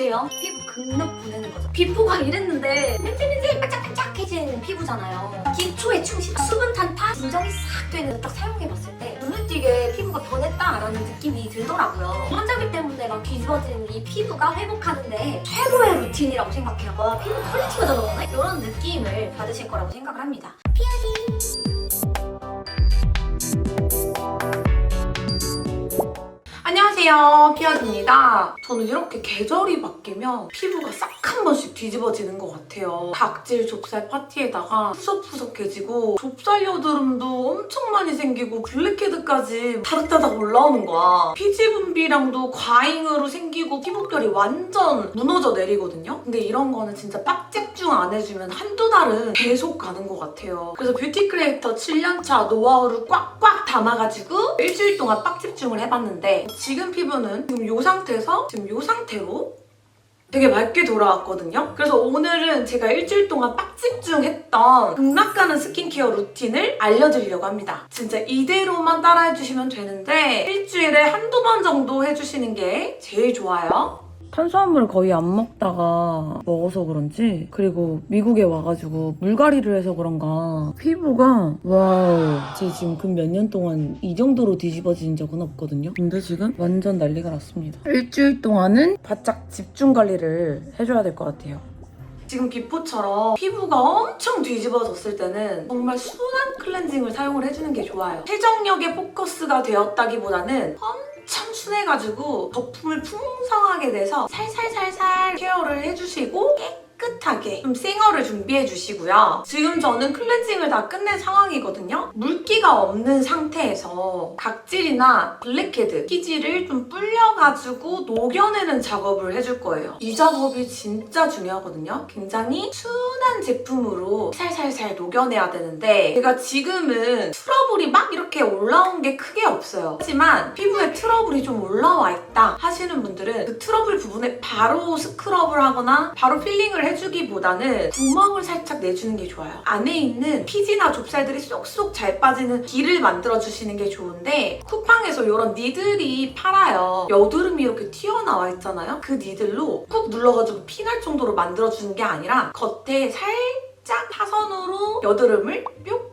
보세요. 피부 극력 보내는 거죠. 피부가 이랬는데 맨질맨질 반짝반짝해진 피부잖아요. 기초에 충실, 수분 탄탄, 진정이 싹 되는 딱 사용해봤을 때 눈에 띄게 피부가 변했다라는 느낌이 들더라고요. 환자기 때문에 막 뒤집어진 이 피부가 회복하는데 최고의 루틴이라고 생각해요. 와, 피부 퀄리티가 들어오네? 이런 느낌을 받으실 거라고 생각을 합니다. 안녕하세요. 피아입니다. 저는 이렇게 계절이 바뀌면 피부가 싹 한 번씩 뒤집어지는 것 같아요. 각질 좁쌀 파티에다가 푸석푸석해지고 좁쌀 여드름도 엄청 많이 생기고 블랙헤드까지 다닥다닥 올라오는 거야. 피지 분비량도 과잉으로 생기고 피부결이 완전 무너져 내리거든요. 근데 이런 거는 진짜 빡집중 안 해주면 한두 달은 계속 가는 것 같아요. 그래서 뷰티 크리에이터 7년차 노하우를 꽉꽉 담아가지고 일주일 동안 빡집중을 해봤는데 지금 피부는 지금 이 상태에서 지금 이 상태로 되게 맑게 돌아왔거든요. 그래서 오늘은 제가 일주일 동안 빡 집중했던 극락가는 스킨케어 루틴을 알려드리려고 합니다. 진짜 이대로만 따라해주시면 되는데 일주일에 한두 번 정도 해주시는 게 제일 좋아요. 탄수화물을 거의 안 먹다가 먹어서 그런지 그리고 미국에 와가지고 물갈이를 해서 그런가. 피부가 와우. 제 지금 근 몇 년 동안 이 정도로 뒤집어진 적은 없거든요. 근데 지금 완전 난리가 났습니다. 일주일 동안은 바짝 집중 관리를 해줘야 될 것 같아요. 지금 비포처럼 피부가 엄청 뒤집어졌을 때는 정말 순한 클렌징을 사용을 해주는 게 좋아요. 세정력에 포커스가 되었다기보다는 엄 청 순해가지고 거품을 풍성하게 내서 살살살살 케어를 해주시고 깨끗 하게 좀 쌩얼을 준비해 주시고요. 지금 저는 클렌징을 다 끝낸 상황이거든요. 물기가 없는 상태에서 각질이나 블랙헤드, 피지를 좀 불려가지고 녹여내는 작업을 해줄 거예요. 이 작업이 진짜 중요하거든요. 굉장히 순한 제품으로 살살살 녹여내야 되는데 제가 지금은 트러블이 막 이렇게 올라온 게 크게 없어요. 하지만 피부에 트러블이 좀 올라와 있다 하시는 분들은 그 트러블 부분에 바로 스크럽을 하거나 바로 필링을 해주기보다는 구멍을 살짝 내주는 게 좋아요. 안에 있는 피지나 좁쌀들이 쏙쏙 잘 빠지는 길을 만들어주시는 게 좋은데 쿠팡에서 이런 니들이 팔아요. 여드름이 이렇게 튀어나와 있잖아요. 그 니들로 꾹 눌러가지고 피날 정도로 만들어주는 게 아니라 겉에 살짝 타선으로 여드름을 뿅뿅뿅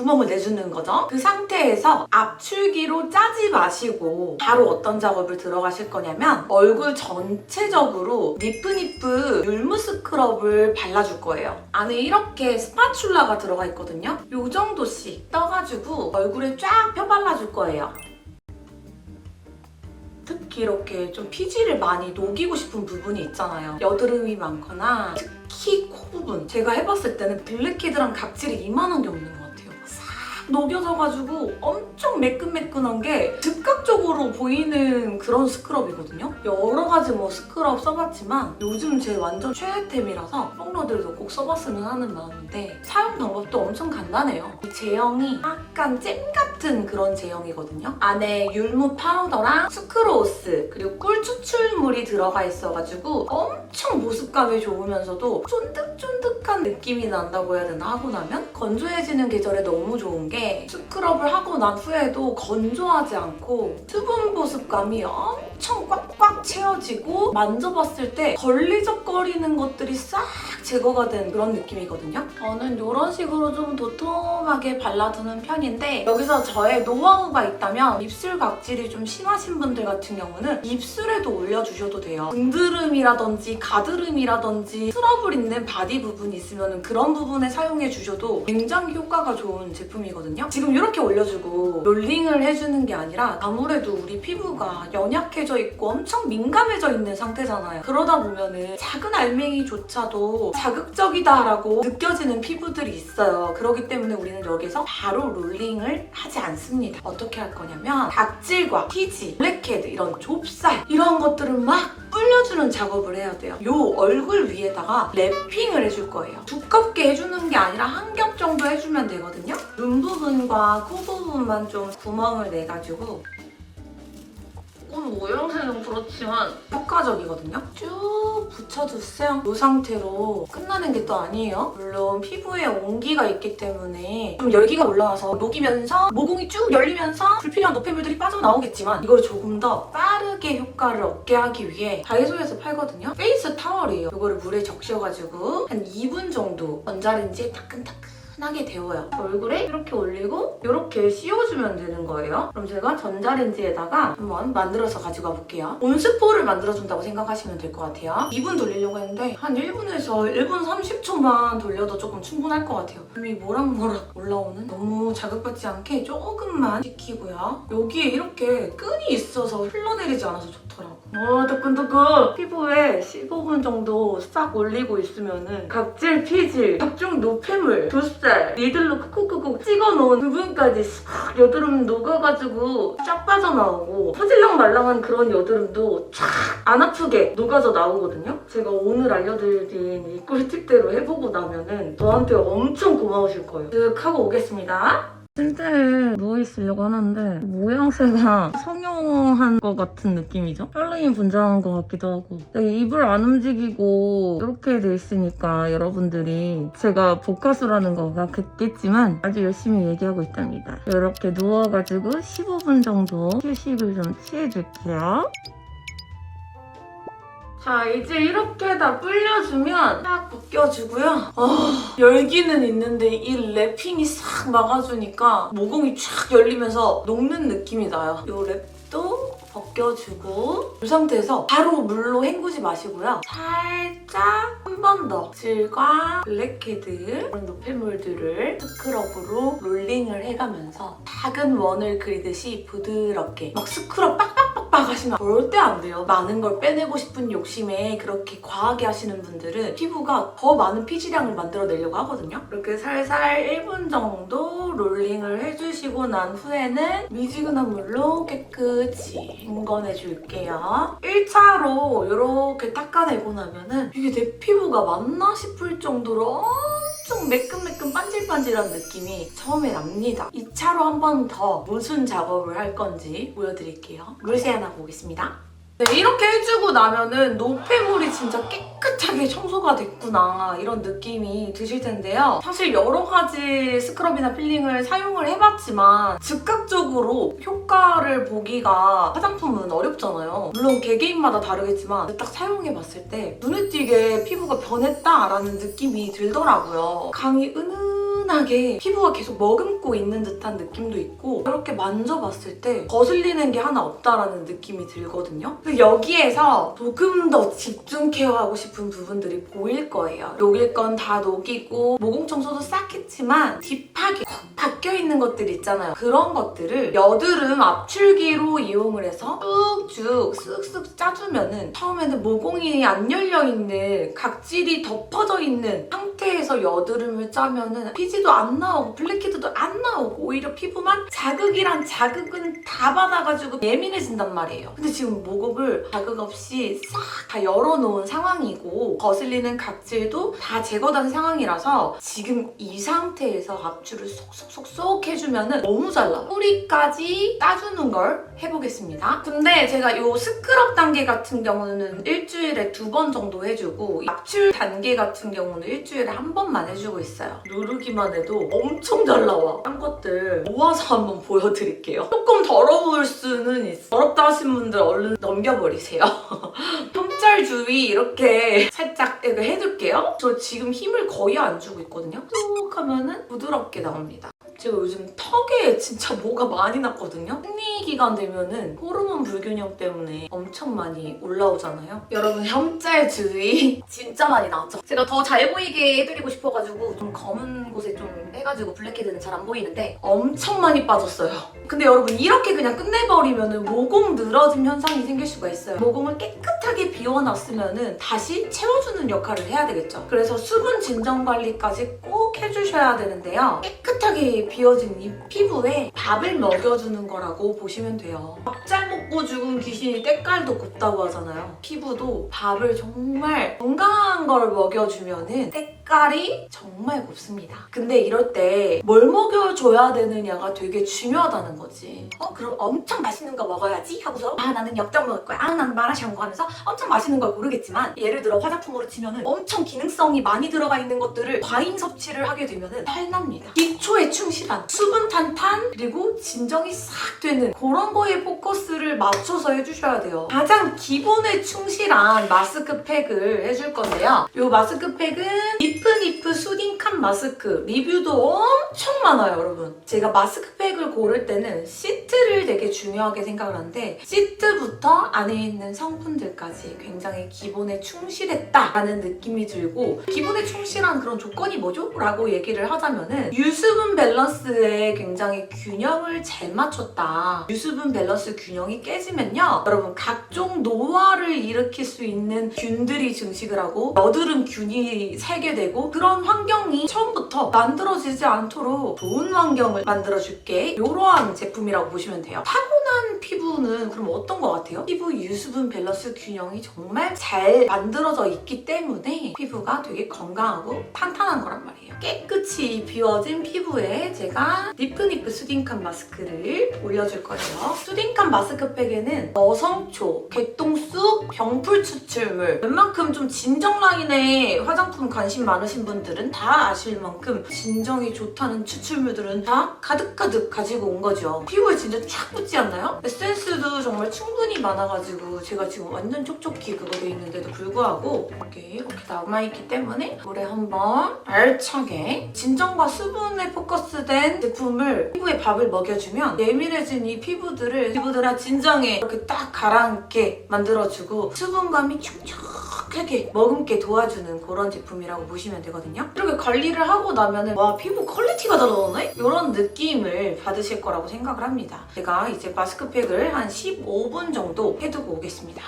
구멍을 내주는 거죠. 그 상태에서 압출기로 짜지 마시고 바로 어떤 작업을 들어가실 거냐면 얼굴 전체적으로 니프니프 율무 스크럽을 발라줄 거예요. 안에 이렇게 스파츌라가 들어가 있거든요. 요 정도씩 떠가지고 얼굴에 쫙 펴발라줄 거예요. 특히 이렇게 좀 피지를 많이 녹이고 싶은 부분이 있잖아요. 여드름이 많거나 특히 코 부분. 제가 해봤을 때는 블랙헤드랑 각질이 이만한 게 없는 것 같아요. 싹 녹여져가지고 엄청 매끈매끈한 게 즉각적으로 보이는 그런 스크럽이거든요. 여러 가지 뭐 스크럽 써봤지만 요즘 제 완전 최애템이라서 뽕러들도 꼭 써봤으면 하는 마음인데 사용 방법도 엄청 간단해요. 이 제형이 약간 잼 같은 그런 제형이거든요. 안에 율무 파우더랑 수크로스 그리고 꿀 추출물이 들어가 있어가지고 엄청 보습감이 좋으면서도 쫀득쫀득한 느낌이 난다고 해야 되나 하고 나면 건조해지는 계절에 너무 좋은 게 스크럽을 하고 난 후에도 건조하지 않고 수분 보습감이 엄청 꽉꽉 채워지고 만져봤을 때 걸리적거리는 것들이 싹 제거가 된 그런 느낌이거든요. 저는 이런 식으로 좀 도톰하게 발라두는 편인데 여기서 저의 노하우가 있다면 입술 각질이 좀 심하신 분들 같은 경우는 입술에도 올려주셔도 돼요. 등드름이라든지 가드름이라든지 트러블 있는 바디 부분이 있으면 그런 부분에 사용해 주셔도 굉장히 효과가 좋은 제품이거든요. 지금 이렇게 올려주고 롤링을 해주는 게 아니라 아무래도 우리 피부가 연약해져 있고 엄청 민감해져 있는 상태잖아요. 그러다 보면은 작은 알맹이조차도 자극적이다라고 느껴지는 피부들이 있어요. 그렇기 때문에 우리는 여기서 바로 롤링을 하지 않습니다. 어떻게 할 거냐면 각질과 티지, 블랙헤드 이런 좁쌀 이런 것들을 막 불려주는 작업을 해야 돼요. 요 얼굴 위에다가 랩핑을 해줄 거예요. 두껍게 해주는 게 아니라 한 겹 정도 해주면 되거든요. 눈부 분과 코 부분만 좀 구멍을 내가지고 조금 모양새는 그렇지만 효과적이거든요. 쭉 붙여주세요. 이 상태로 끝나는 게 또 아니에요. 물론 피부에 온기가 있기 때문에 좀 열기가 올라와서 녹이면서 모공이 쭉 열리면서 불필요한 노폐물들이 빠져나오겠지만 이걸 조금 더 빠르게 효과를 얻게 하기 위해 다이소에서 팔거든요. 페이스 타월이에요. 이거를 물에 적셔가지고 한 2분 정도 전자레인지에 따끈따끈 하게 데워요. 얼굴에 이렇게 올리고 이렇게 씌워주면 되는 거예요. 그럼 제가 전자레인지에다가 한번 만들어서 가지고 와볼게요. 온스포를 만들어준다고 생각하시면 될 것 같아요. 2분 돌리려고 했는데 한 1분에서 1분 30초만 돌려도 조금 충분할 것 같아요. 이미 모락모락 올라오는 너무 자극받지 않게 조금만 식히고요. 여기에 이렇게 끈이 있어서 흘러내리지 않아서 좋더라고. 어, 뜨끈뜨끈. 피부에 15분 정도 싹 올리고 있으면은 각질, 피질, 각종 노폐물, 붓살, 니들로 쿡쿡쿡쿡 찍어놓은 부분까지 싹 여드름 녹아가지고 쫙 빠져나오고 퍼질랑 말랑한 그런 여드름도 쫙 안 아프게 녹아져 나오거든요. 제가 오늘 알려드린 이 꿀팁대로 해보고 나면은 저한테 엄청 고마우실 거예요. 쓱 하고 오겠습니다. 침대에 누워있으려고 하는데 모양새가 성형한 것 같은 느낌이죠? 할로윈 분장한 것 같기도 하고. 입을 안 움직이고 이렇게 돼 있으니까 여러분들이 제가 복가수라는 거 같겠지만 아주 열심히 얘기하고 있답니다. 이렇게 누워가지고 15분 정도 휴식을 좀 취해줄게요 자 이제 이렇게 다 불려주면 딱 벗겨주고요 어, 열기는 있는데 이 랩핑이 싹 막아주니까 모공이 쫙 열리면서 녹는 느낌이 나요. 이 랩도 벗겨주고 이 상태에서 바로 물로 헹구지 마시고요. 살짝 한 번 더 질과 블랙헤드 그런 노폐물들을 스크럽으로 롤링을 해가면서 작은 원을 그리듯이 부드럽게 막 스크럽 빡빡빡빡 하시면 절대 안 돼요. 많은 걸 빼내고 싶은 욕심에 그렇게 과하게 하시는 분들은 피부가 더 많은 피지량을 만들어내려고 하거든요. 이렇게 살살 1분 정도 롤링을 해주시고 난 후에는 미지근한 물로 깨끗이 헹궈내줄게요. 1차로 이렇게 닦아내고 나면은 이게 내 피부가 맞나 싶을 정도로 엄청 매끈매끈 반질반질한 느낌이 처음에 납니다. 2차로 한 번 더 무슨 작업을 할 건지 보여드릴게요. 물 세안하고 오겠습니다. 네, 이렇게 해주고 나면은 노폐물이 진짜 깨끗하게 청소가 됐구나 이런 느낌이 드실 텐데요. 사실 여러 가지 스크럽이나 필링을 사용을 해봤지만 즉각적으로 효과를 보기가 화장품은 어렵잖아요. 물론 개개인마다 다르겠지만 딱 사용해봤을 때 눈에 띄게 피부가 변했다라는 느낌이 들더라고요. 강이 은은 하게 피부가 계속 머금고 있는 듯한 느낌도 있고 이렇게 만져봤을 때 거슬리는 게 하나 없다라는 느낌이 들거든요. 여기에서 조금 더 집중 케어하고 싶은 부분들이 보일 거예요. 녹일 건 다 녹이고 모공 청소도 싹 했지만 딥하게 콕 박혀 있는 것들 있잖아요. 그런 것들을 여드름 압출기로 이용을 해서 쭉쭉 쓱쓱 짜주면 은 처음에는 모공이 안 열려 있는 각질이 덮어져 있는 상태에서 여드름을 짜면 은 피지 도 안 나오고 블랙헤드도 안 나오고 오히려 피부만 자극이란 자극은 다 받아가지고 예민해진단 말이에요. 근데 지금 모공을 자극 없이 싹 다 열어놓은 상황이고 거슬리는 각질도 다 제거된 상황이라서 지금 이 상태에서 압출을 쏙쏙쏙쏙 해주면은 너무 잘 나와요. 뿌리까지 따주는 걸 해보겠습니다. 근데 제가 이 스크럽 단계 같은 경우는 일주일에 두 번 정도 해주고 압출 단계 같은 경우는 일주일에 한 번만 해주고 있어요. 누르기만 해도 엄청 잘 나와. 한 것들 모아서 한번 보여드릴게요. 조금 더러울 수는 있어. 더럽다 하신 분들 얼른 넘겨버리세요. 홈짤 주위 이렇게 살짝 이렇게 해둘게요. 저 지금 힘을 거의 안 주고 있거든요. 쭉 하면은 부드럽게 나옵니다. 제가 요즘 턱에 진짜 뭐가 많이 났거든요. 생리 기간 되면은 호르몬 불균형 때문에 엄청 많이 올라오잖아요. 여러분 혐짤 주의 진짜 많이 나왔죠. 제가 더 잘 보이게 해드리고 싶어가지고 좀 검은 곳에 좀 해가지고 블랙헤드는 잘 안 보이는데 엄청 많이 빠졌어요. 근데 여러분 이렇게 그냥 끝내버리면은 모공 늘어짐 현상이 생길 수가 있어요. 모공을 깨끗하게 비워놨으면은 다시 채워주는 역할을 해야 되겠죠. 그래서 수분 진정 관리까지 꼭 꼭 해주셔야 되는데요. 깨끗하게 비워진 이 피부에 밥을 먹여주는 거라고 보시면 돼요. 밥 잘 먹고 죽은 귀신이 때깔도 곱다고 하잖아요. 피부도 밥을 정말 건강한 걸 먹여주면 은 때깔 이 정말 곱습니다. 근데 이럴 때 뭘 먹여줘야 되느냐가 되게 중요하다는 거지. 어 그럼 엄청 맛있는 거 먹어야지 하고서 아 나는 엽떡 먹을 거야. 아 나는 마라샹궈 하면서 엄청 맛있는 걸 고르겠지만 예를 들어 화장품으로 치면은 엄청 기능성이 많이 들어가 있는 것들을 과잉 섭취를 하게 되면은 탈납니다. 기초에 충실한 수분 탄탄 그리고 진정이 싹 되는 그런 거에 포커스를 맞춰서 해주셔야 돼요. 가장 기본에 충실한 마스크팩을 해줄 건데요. 이 마스크팩은 니 프니프 수딩칸 마스크 리뷰도 엄청 많아요, 여러분. 제가 마스크팩을 고를 때는 시트를 되게 중요하게 생각을 하는데 시트부터 안에 있는 성분들까지 굉장히 기본에 충실했다라는 느낌이 들고 기본에 충실한 그런 조건이 뭐죠? 라고 얘기를 하자면은 유수분 밸런스에 굉장히 균형을 잘 맞췄다. 유수분 밸런스 균형이 깨지면요. 여러분 각종 노화를 일으킬 수 있는 균들이 증식을 하고 여드름 균이 새게 되고 그런 환경이 처음부터 만들어지지 않도록 좋은 환경을 만들어줄게 이러한 제품이라고 보시면 돼요. 타고난 피부는 그럼 어떤 것 같아요? 피부 유수분 밸런스 균형이 정말 잘 만들어져 있기 때문에 피부가 되게 건강하고 탄탄한 거란 말이에요. 깨끗이 비워진 피부에 제가 니프니프 수딩칸 마스크를 올려줄 거예요. 수딩칸 마스크팩에는 여성초, 개똥쑥, 병풀 추출물 웬만큼 좀 진정 라인에 화장품 관심 많으신 분들은 다 아실 만큼 진정이 좋다는 추출물들은 다 가득가득 가지고 온 거죠. 피부에 진짜 쫙 붙지 않나요? 에센스도 정말 충분히 많아가지고 제가 지금 완전 촉촉히 그거 돼 있는데도 불구하고 이렇게 이렇게 남아있기 때문에 물에 한번 알차게 진정과 수분에 포커스된 제품을 피부에 밥을 먹여주면 예민해진 이 피부들을 피부들아 진정에 이렇게 딱 가라앉게 만들어주고 수분감이 촉촉하게 머금게 도와주는 그런 제품이라고 보시면 되거든요. 이렇게 관리를 하고 나면은 와 피부 퀄리티가 달라졌네? 이런 느낌을 받으실 거라고 생각을 합니다. 제가 이제 마스크팩을 한 15분 정도 해두고 오겠습니다.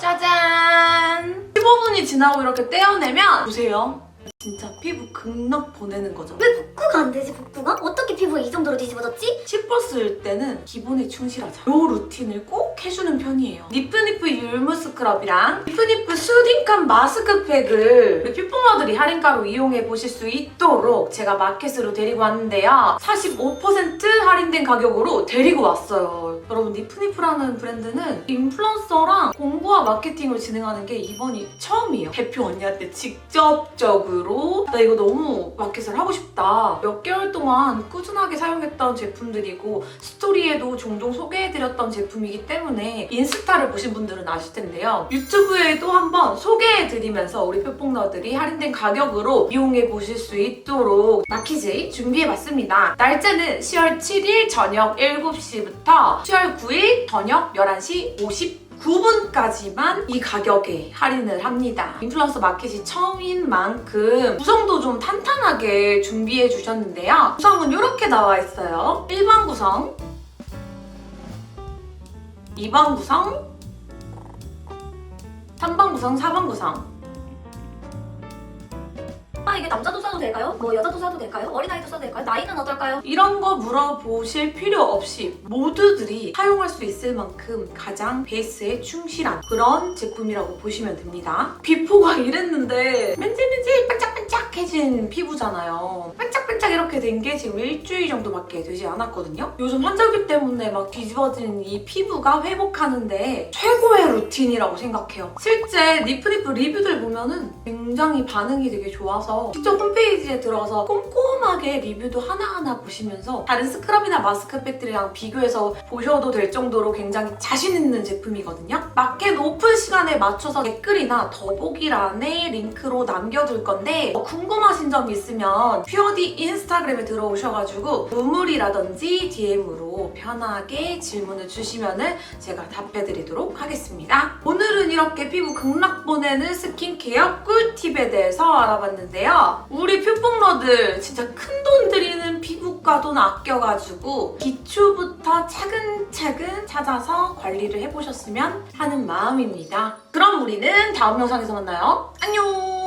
짜잔! 15분이 지나고 이렇게 떼어내면 보세요. 진짜 피부 극락 보내는 거죠. 왜 복구가 안 되지 복구가? 어떻게 피부가 이 정도로 뒤집어졌지? 씹었을 때는 기본에 충실하자. 요 루틴을 꼭 해주는 편이에요. 니프니프 율무 스크럽이랑 니프니프 수딩칸 마스크팩을 퓨포머들이 할인가로 이용해 보실 수 있도록 제가 마켓으로 데리고 왔는데요. 45% 할인된 가격으로 데리고 왔어요. 여러분 니프니프라는 브랜드는 인플루언서랑 공부와 마케팅을 진행하는 게 이번이 처음이에요. 대표 언니한테 직접적으로 나 이거 너무 마켓을 하고 싶다. 몇 개월 동안 꾸준하게 사용했던 제품들이고 스토리에도 종종 소개해드렸던 제품이기 때문에 인스타를 보신 분들은 아실 텐데요. 유튜브에도 한번 소개해드리면서 우리 뿅뽕너들이 할인된 가격으로 이용해 보실 수 있도록 마키즈 준비해봤습니다. 날짜는 10월 7일 저녁 7시부터 10월 9일 저녁 11시 50 9분까지만 이 가격에 할인을 합니다. 인플루언서 마켓이 처음인 만큼 구성도 좀 탄탄하게 준비해 주셨는데요. 구성은 이렇게 나와 있어요. 1번 구성, 2번 구성, 3번 구성, 4번 구성. 아 이게 남자도 써도 될까요? 뭐 여자도 써도 될까요? 어린아이도 써도 될까요? 나이는 어떨까요? 이런 거 물어보실 필요 없이 모두들이 사용할 수 있을 만큼 가장 베이스에 충실한 그런 제품이라고 보시면 됩니다. 비포가 이랬는데 맨질맨질 반짝반짝 해진 피부잖아요. 반짝반짝 이렇게 된 게 지금 일주일 정도밖에 되지 않았거든요. 요즘 환절기 때문에 막 뒤집어진 이 피부가 회복하는데 최고의 루틴이라고 생각해요. 실제 니프니프 리뷰들 보면은 굉장히 반응이 되게 좋아서 직접 홈페이지에 들어가서 꼼꼼하게 리뷰도 하나하나 보시면서 다른 스크럽이나 마스크팩들이랑 비교해서 보셔도 될 정도로 굉장히 자신 있는 제품이거든요. 마켓 오픈 시간에 맞춰서 댓글이나 더보기란에 링크로 남겨둘 건데 어, 궁금하신 점 있으면 퓨어디 인스타그램에 들어오셔가지고 우물이라든지 DM으로 편하게 질문을 주시면 은 제가 답해드리도록 하겠습니다. 오늘은 이렇게 피부 극락 보내는 스킨케어 꿀팁에 대해서 알아봤는데요. 우리 퓨뽕러들 진짜 큰 돈 들이는 피부과 돈 아껴가지고 기초부터 차근차근 찾아서 관리를 해보셨으면 하는 마음입니다. 그럼 우리는 다음 영상에서 만나요. 안녕!